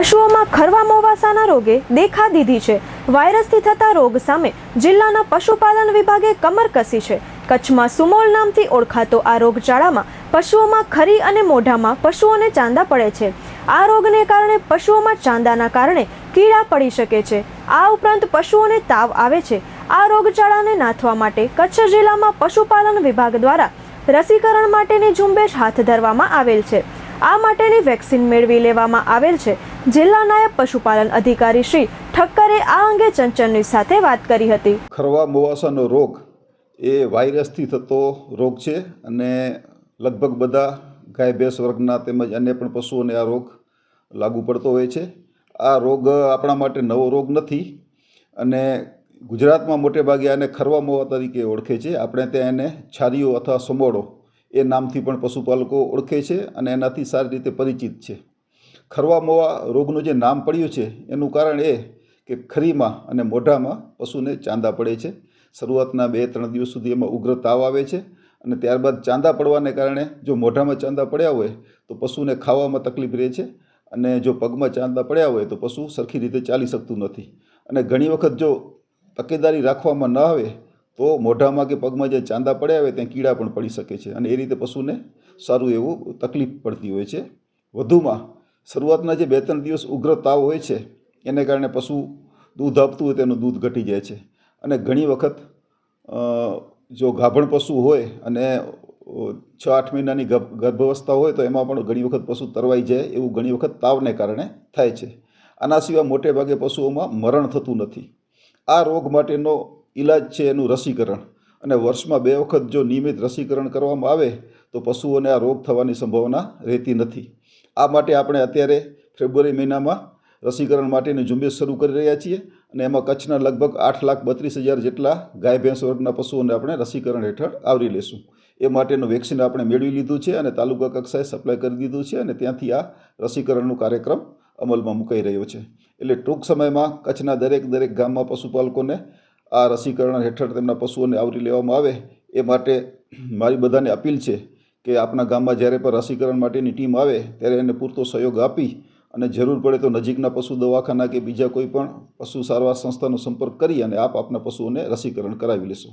પશુઓમાં ખરવા મોવાસાના રોગે દેખા દીધી છે. વાયરસથી થતા રોગ સામે જિલ્લાના પશુપાલન વિભાગે કમર કસી છે. કચ્છમાં સુમોલ નામથી ઓળખાતો આ રોગચાળામાં પશુઓમાં ખરી અને મોઢામાં પશુઓને ચાંદા પડે છે. આ રોગને કારણે પશુઓમાં ચાંદાના કારણે કીડા પડી શકે છે. આ ઉપરાંત પશુઓને તાવ આવે છે. આ રોગચાળાને નાથવા માટે કચ્છ જિલ્લામાં પશુપાલન વિભાગ દ્વારા રસીકરણ માટેની ઝુંબેશ હાથ ધરવામાં આવેલ છે. આ માટેની વેક્સિન મેળવી લેવામાં આવેલ છે. જિલ્લા નાયબ પશુપાલન અધિકારી શ્રી ઠક્કરે આ અંગે ચંચનની સાથે વાત કરી હતી. ખરવા મોવાસાનો રોગ એ વાયરસથી થતો રોગ છે અને લગભગ બધા ગાય ભેંસ વર્ગના તેમજ અન્ય પણ પશુઓને આ રોગ લાગુ પડતો હોય છે. આ રોગ આપણા માટે નવો રોગ નથી અને ગુજરાતમાં મોટે ભાગે આને ખરવા મોવા તરીકે ઓળખે છે. આપણે ત્યાં એને છારીઓ અથવા સમોડો એ નામથી પણ પશુપાલકો ઓળખે છે અને એનાથી સારી રીતે પરિચિત છે. ખરવા મોવા રોગનું જે નામ પડ્યું છે, એનું કારણ એ કે ખરીમાં અને મોઢામાં પશુને ચાંદા પડે છે. શરૂઆતના બે ત્રણ દિવસ સુધી એમાં ઉગ્ર તાવ આવે છે અને ત્યારબાદ ચાંદા પડવાને કારણે જો મોઢામાં ચાંદા પડ્યા હોય તો પશુને ખાવામાં તકલીફ રહે છે અને જો પગમાં ચાંદા પડ્યા હોય તો પશુ સરખી રીતે ચાલી શકતું નથી. અને ઘણી વખત જો તકેદારી રાખવામાં ન આવે તો મોઢામાં કે પગમાં જે ચાંદા પડ્યા હોય ત્યાં કીડા પણ પડી શકે છે. અને એ રીતે પશુને સારું એવું તકલીફ પડતી હોય છે. વધુમાં શરૂઆતના જે બે ત્રણ દિવસ ઉગ્ર તાવ હોય છે, એને કારણે પશુ દૂધ આપતું હોય તેનું દૂધ ઘટી જાય છે. અને ઘણી વખત જો ગાભણ પશુ હોય અને છ આઠ મહિનાની ગર્ભ, ગર્ભાવસ્થા હોય તો એમાં પણ ઘણી વખત પશુ તરવાઈ જાય એવું ઘણી વખત તાવને કારણે થાય છે. આના સિવાય મોટે ભાગે પશુઓમાં મરણ થતું નથી. આ રોગ માટેનો ઈલાજ છે એનું રસીકરણ. અને વર્ષમાં બે વખત જો નિયમિત રસીકરણ કરવામાં આવે, તો પશુઓને આ રોગ થવાની સંભાવના રહેતી નથી. આ માટે આપણે અત્યારે ફેબ્રુઆરી મહિનામાં રસીકરણ માટેની ઝુંબેશ શરૂ કરી રહ્યા છીએ અને એમાં કચ્છના લગભગ આઠ લાખ બત્રીસ હજાર જેટલા ગાય, ભેંસ વર્ગના પશુઓને આપણે રસીકરણ હેઠળ આવરી લેશું. એ માટેનું વેક્સિન આપણે મેળવી લીધું છે અને તાલુકા કક્ષાએ સપ્લાય કરી દીધું છે અને ત્યાંથી આ રસીકરણનું કાર્યક્રમ અમલમાં મુકાઈ રહ્યો છે. એટલે ટૂંક સમયમાં કચ્છના દરેક દરેક ગામમાં પશુપાલકોને આ રસીકરણ હેઠળ તેમના પશુઓને આવરી લેવામાં આવે એ માટે મારી બધાને અપીલ છે કે આપણા ગામમાં જ્યારે પણ રસીકરણ માટેની ટીમ આવે ત્યારે એને પૂરતો સહયોગ આપી અને જરૂર પડે તો નજીકના પશુ દવાખાના કે બીજા કોઈ પણ પશુ સારવાર સંસ્થાનો સંપર્ક કરી અને આપ આપના પશુઓને રસીકરણ કરાવી લેશો.